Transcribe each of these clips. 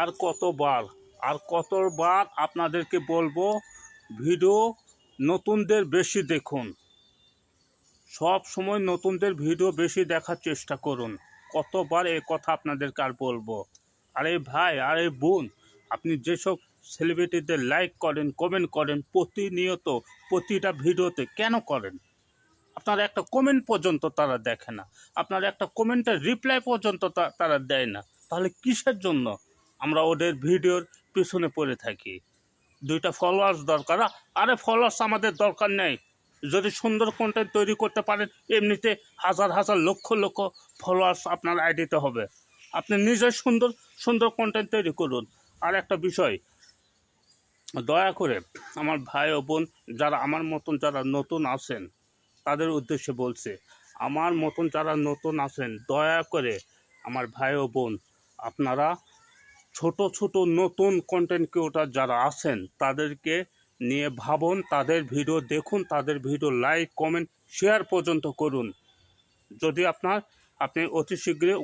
আর কতবার আর কতবার আপনাদেরকে বলব, ভিডিও নতুনদের বেশি দেখুন। সব সময় নতুনদের ভিডিও বেশি দেখার চেষ্টা করুন। কতবার এই কথা আপনাদেরকে আর বলব। আরে ভাই, আরে বোন, আপনি যেসব সেলিব্রিটিদের লাইক করেন কমেন্ট করেন, প্রতিনিয়ত প্রতিটা ভিডিওতে কেন করেন? আপনার একটা কমেন্ট পর্যন্ত তারা দেখে না। আপনার একটা কমেন্টের রিপ্লাই পর্যন্ত তারা দেয় না। তাহলে কিসের জন্য? আমরা ওদের ভিডিওর পিছনে পড়ে থাকি। দুইটা ফলোয়ার্স দরকার। আরে ফলোয়ার্স আমাদের দরকার নেই। যদি সুন্দর কন্টেন্ট তৈরি করতে পারেন, এমনিতে হাজার হাজার লক্ষ লক্ষ ফলোয়ার্স আপনার আইডিতে হবে। আপনি নিজে সুন্দর সুন্দর কন্টেন্ট তৈরি করুন। আর একটা বিষয়, দয়া করে আমার ভাই ও বোন যারা আমার মতন যারা নতুন আছেন, তাদের উদ্দেশ্যে বলছে, আমার মতন যারা নতুন আছেন, দয়া করে আমার ভাই ও বোন, আপনারা ছোট ছোট নতুন কন্টেন্ট ক্রিয়েটার যারা আছেন, তাদেরকে নিয়ে ভাবুন, তাদের ভিডিও দেখুন, তাদের ভিডিও লাইক কমেন্ট শেয়ার পর্যন্ত করুন। যদি আপনার, আপনি অতি শীঘ্রই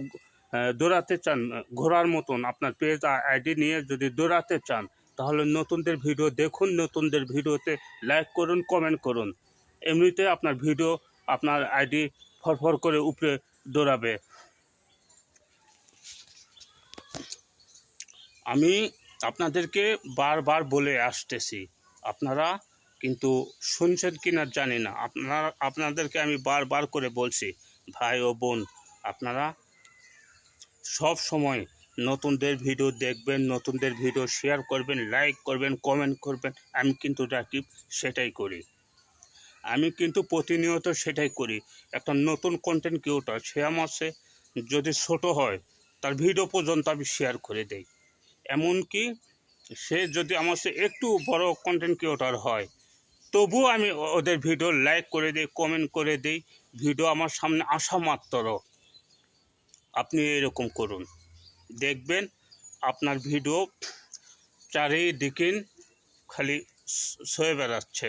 দৌড়াতে চান ঘোরার মতন আপনার পেজ আইডি নিয়ে যদি দৌড়াতে চান, তাহলে নতুনদের ভিডিও দেখুন, নতুনদের ভিডিওতে লাইক করুন কমেন্ট করুন। এমনিতে আপনার ভিডিও আপনার আইডি ফরফর করে উপরে দৌড়াবে। আমি আপনাদেরকে বারবার বলে আসতেছি, আপনারা কিন্তু শুনছেন কি না জানি না। আপনারা, আপনাদেরকে আমি বারবার করে বলছি, ভাই ও বোন, আপনারা সব সময় নতুনদের ভিডিও দেখবেন, নতুনদের ভিডিও শেয়ার করবেন লাইক করবেন কমেন্ট করবেন, আমি কিন্তু রাকিব সেটাই করি। আমি কিন্তু প্রতিনিয়ত সেটাই করি। একটা নতুন কন্টেন্ট ক্রিয়েটর সে আমার যদি ছোট হয়, তার ভিডিও পর্যন্ত আমি শেয়ার করে দেই। এমনকি সে যদি আমার সে একটু বড় কন্টেন্ট ক্রিয়েটর হয়, তবুও আমি ওদের ভিডিও লাইক করে দিই কমেন্ট করে দিই ভিডিও আমার সামনে আসা মাত্র। আপনি এরকম করুন। দেখবেন আপনার ভিডিও চারিদিকে খালি সয়ে বেড়াচ্ছে।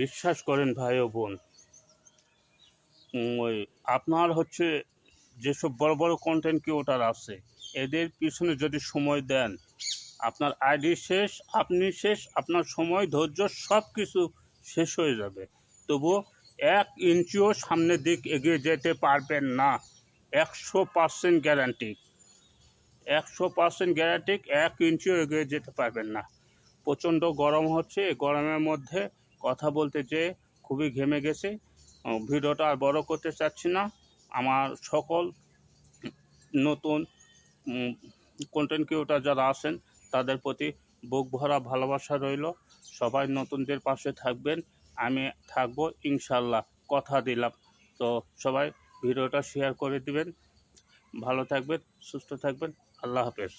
বিশ্বাস করেন ভাই ও বোন ওই আপনার হচ্ছে যেসব বড় বড় কন্টেন্ট ক্রিয়েটার আছে এদের পিছনে যদি সময় দেন, আপনার আইডি শেষ, আপনি শেষ, আপনার সময়, ধৈর্য সব কিছু শেষ হয়ে যাবে। তবু এক ইঞ্চিও সামনের দিক এগিয়ে যেতে পারবেন না। একশো পার্সেন্ট গ্যারান্টি একশো পার্সেন্ট গ্যারান্টি এক ইঞ্চিও এগিয়ে যেতে পারবেন না। প্রচণ্ড গরম হচ্ছে গরমের মধ্যে কথা বলতে যেয়ে খুবই ঘেমে গেছে। ভিডিওটা আর বড় করতে চাচ্ছি না। আমার সকল নতুন কন্টেন্ট ক্রিয়েটার যারা আছেন, তাদের প্রতি বুক ভরা ভালোবাসা রইল। সবাই নতুনদের পাশে থাকবেন। আমি থাকব ইনশাল্লাহ কথা দিলাম। তো সবাই ভিডিওটা শেয়ার করে দিবেন। ভালো থাকবেন, সুস্থ থাকবেন। আল্লাহ হাফেজ।